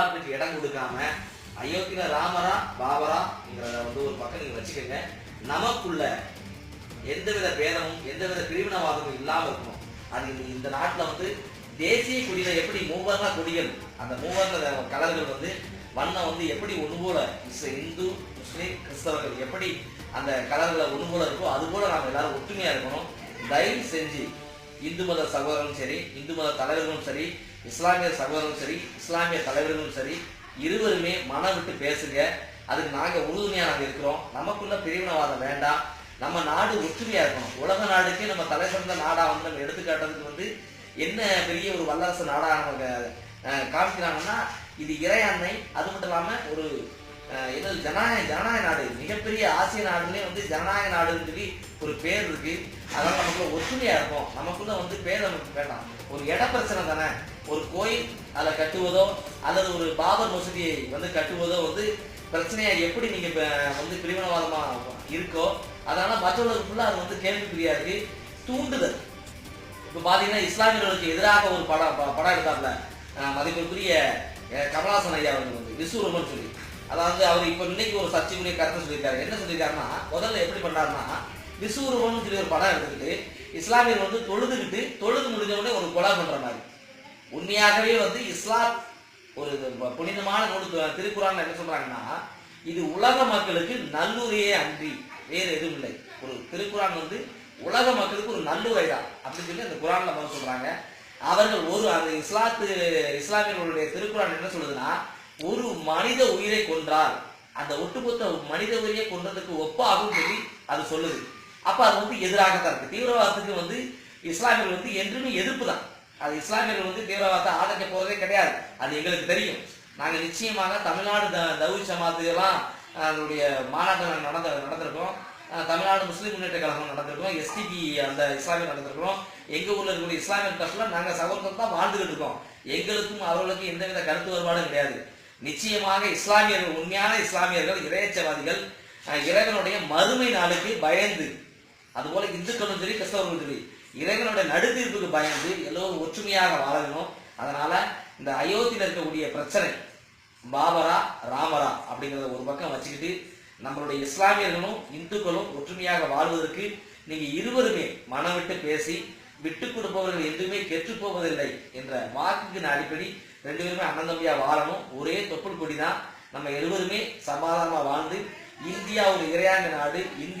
அதுக்கு இடம் கொடுக்காம அயோத்தியில ராமரா பாபராங்கிறத வந்து ஒரு பக்கம் நீங்க வச்சுக்கோங்க. நமக்குள்ள எந்தவித பேதமும் எந்தவித பிரிவினவாதமும் இல்லாம இருக்கணும். அது இந்த- நாட்டுல வந்து தேசிய கொடியில எப்படி மூவர்ண கொடிகள் அந்த மூவர்ண கலர்கள் வந்து வண்ணம் வந்து எப்படி ஒன்று போல இஸ்- இந்து முஸ்லீம் கிறிஸ்தவர்கள் எப்படி அந்த கலர்களை ஒன்று போல இருக்கோ அது போல நாம எல்லாரும் ஒற்றுமையா இருக்கணும். தயவு செஞ்சு இந்து மத சகோதரர்களும் சரி இந்து மத தலைவர்களும் சரி இஸ்லாமிய சகோதரர்களும் சரி இஸ்லாமிய தலைவர்களும் சரி இருவருமே மனம் விட்டு பேசுங்க. அதுக்கு நாங்கள் உறுதுணையாக இருக்கிறோம். நமக்குள்ள பிரிவினவாதம் வேண்டாம். நம்ம நாடு ஒற்றுமையா இருக்கணும். உலக நாடுக்கே நம்ம தலை சிறந்த நாடாக வந்து நம்ம எடுத்துக்காட்டுறதுக்கு வந்து என்ன பெரிய ஒரு வல்லரசு நாடாக நமக்கு காமிக்கிறாங்கன்னா இது இறையாண்மை. அது மட்டும் இல்லாமல் ஒரு ஏதோ என்னது ஜனநாயக ஜனநாயக நாடு. மிகப்பெரிய ஆசிய நாடுலேயே வந்து ஜனநாயக நாடுன்னு சொல்லி ஒரு பேர் இருக்கு. அதனால நமக்குள்ள ஒற்றுமையா இருக்கும். நமக்குள்ள வந்து பேர் நமக்கு வேண்டாம். ஒரு இட பிரச்சனை தானே. ஒரு கோயில் அதை கட்டுவதோ அல்லது ஒரு பாபர் மசூதியை வந்து கட்டுவதோ வந்து பிரச்சனையா எப்படி நீங்க வந்து பிரிவினவாதமா இருக்கோ அதனால மற்றவர்களுக்கு அது வந்து கேள்விக்குறியா இருக்கு. தூண்டுதல். இப்போ பார்த்தீங்கன்னா இஸ்லாமியர்களுக்கு எதிராக ஒரு படம் ப- படம் எடுத்தாப்புல. மதிப்புக்குரிய மதிப்பிற்குரிய ஐயா அவர்கள் வந்து விசுவரமன் சொல்லி. அதாவது அவர் இப்போ இன்னைக்கு ஒரு சர்ச்சைக்குரிய கருத்தை சொல்லியிருக்காரு. என்ன சொல்லியிருக்காருன்னா முதல்ல எப்படி பண்ணாருன்னா விஸ்வரூபம்னு சொல்லி ஒரு படம் எடுத்துக்கிட்டு இஸ்லாமியர் வந்து தொழுதுகிட்டு தொழுது முடிஞ்ச உடனே ஒரு கொலை பண்ற மாதிரி. உண்மையாகவே வந்து இஸ்லாம் ஒரு புனிதமான நூல் திருக்குறான் என்ன சொல்றாங்கன்னா இது உலக மக்களுக்கு நல்லுரையே அன்றி வேறு எதுவும் இல்லை. ஒரு திருக்குறான் வந்து உலக மக்களுக்கு ஒரு நல்லுரை தான் அப்படின்னு சொல்லி அந்த குரான்ல வந்து சொல்றாங்க. அவர்கள் ஒரு அந்த இஸ்லாத்து இஸ்லாமியர்களுடைய திருக்குறான் என்ன சொல்லுதுன்னா ஒரு மனித உயிரை கொன்றால் அந்த ஒட்டுமொத்த மனித உயிரை கொன்றதுக்கு ஒப்பாகும் சொல்லி அது சொல்லுது. அப்ப அது வந்து எதிராகத்தான் இருக்கு. தீவிரவாதத்துக்கு வந்து இஸ்லாமியர்கள் வந்து என்றுமே எதிர்ப்பு தான். அது இஸ்லாமியர்கள் வந்து தீவிரவாதத்தை ஆதரிக்க போறதே கிடையாது. அது எங்களுக்கு தெரியும். நாங்க நிச்சயமாக தமிழ்நாடு த- தௌஹி எல்லாம் அதனுடைய மாநாட்டம் நடந்த நடந்திருக்கோம் தமிழ்நாடு முஸ்லீம் முன்னேற்ற கழகம் நடந்திருக்கோம் எஸ்டிபி அந்த இஸ்லாமியர் நடந்திருக்கிறோம். எங்க ஊர்ல இருக்கக்கூடிய இஸ்லாமியர் கட்சியில நாங்க சகோதரத்தை தான் வாழ்ந்துகிட்டு இருக்கோம். எங்களுக்கும் அவர்களுக்கும் எந்தவித கருத்து வேறுபாடும் கிடையாது. நிச்சயமாக இஸ்லாமியர்கள் உண்மையான இஸ்லாமியர்கள் இறையச்சவாதிகள் இறைவனுடைய மறுமை நாளுக்கு பயந்து அதுபோல இந்துக்களும் சரி கிறிஸ்தவர்களும் சரி இறைவனுடைய நடுத்தீர்ப்புக்கு பயந்து எல்லோரும் ஒற்றுமையாக வாழணும். அதனால இந்த அயோத்தியில் இருக்கக்கூடிய பிரச்சனை பாபரா ராமரா அப்படிங்கிறத ஒரு பக்கம் வச்சுக்கிட்டு நம்மளுடைய இஸ்லாமியர்களும் இந்துக்களும் ஒற்றுமையாக வாழ்வதற்கு நீங்க இருவருமே மனம் விட்டு பேசி விட்டு கொடுப்பவர்கள் எதுவுமே கெட்டு போவதில்லை என்ற வாக்குக்கு அடிப்படை ரெண்டு பேருமே அண்ணன் தம்பியா வாழணும். ஒரே தொப்புள் கொடி தான் நம்ம இருவருமே சமாதானமா வாழ்ந்து இந்தியா ஒரு இறையாண்ட நாடு இந்தியா